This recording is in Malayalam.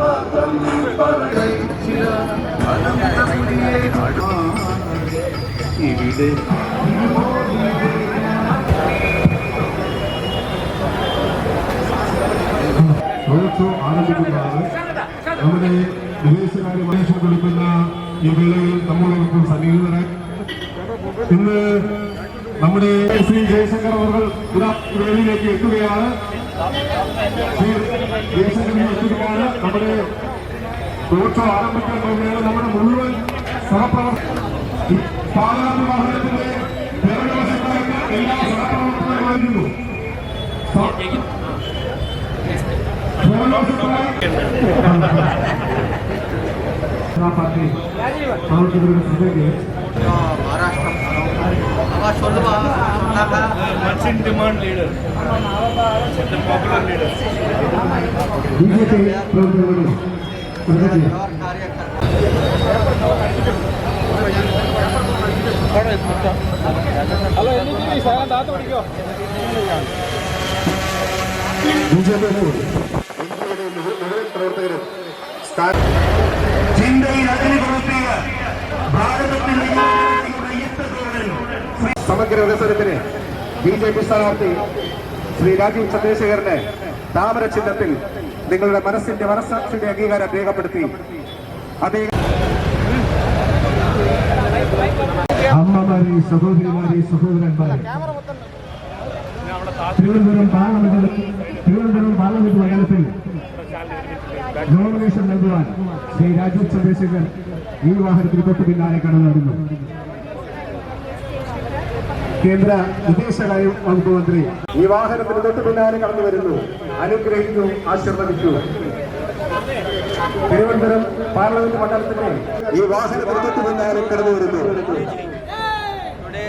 മാത്രം പറയിച്ചില്ല അനന്തപുരിയെ ഇവിടെ ആരംഭിക്കുന്നതാണ്. നമ്മുടെ വിദേശകാര്യ മനുഷ്യൻ കൊടുക്കുന്ന ഈ വേളയിൽ നമ്മളോടൊപ്പം സന്നിഹിതരായി. ഇന്ന് നമ്മുടെ ശ്രീ ജയശങ്കർ അവർ ഇതാ വേദിയിലേക്ക് എത്തുകയാണ്. ശ്രീ ജയശങ്കറിനെ എത്തുകയാണ് നമ്മുടെ റോഡ് ആരംഭിക്കാൻ പോവുകയാണ്. നമ്മുടെ മുഴുവൻ സഹപ്രവർത്തകർ സാധാരണ വാഹനത്തിന്റെ പിറകുവശത്തായിട്ട് എല്ലാ സഹപ്രവർത്തകരും പ്രവർത്തകരുടെ ശ്രദ്ധയ്ക്ക് much in demand leader, the popular leader. Hello എനിക്ക് സാധനം താത്ത പിടിക്കോ പ്രവർത്തകരും ജിന്തയിൽ അഗ്നി പ്രവർത്തികൾ ഭാരതത്തിൽ സമഗ്ര വികസനത്തിന് ബി ജെ പി സ്ഥാനാർത്ഥി ശ്രീ രാജീവ് ചന്ദ്രശേഖരന് താമര ചിഹ്നത്തിൽ നിങ്ങളുടെ മനസ്സിന്റെ മനസ്സാക്ഷിയുടെ അംഗീകാരം രേഖപ്പെടുത്തി. തിരുവനന്തപുരം തിരുവനന്തപുരം പാർലമെന്റ് മണ്ഡലത്തിൽ നോമിനേഷൻ നൽകുവാൻ ശ്രീ രാജീവ് ചന്ദ്രശേഖർ ഈ വാഹനത്തിന് തൊട്ടു പിന്നാലെ കടന്നു കേന്ദ്ര വിദേശകാര്യ വകുപ്പ് മന്ത്രി. ഈ വാഹനത്തിന് തൊട്ട് പിന്നാലെ കടന്നു വരുന്നു. അനുഗ്രഹിക്കൂ ആശീർവദിക്കൂ തിരുവനന്തപുരം പാർലമെന്റ് മണ്ഡലത്തിന്റെ ഈ വാഹനത്തിന് തൊട്ട് പിന്നാലെ കടന്നു വരുന്നു. Today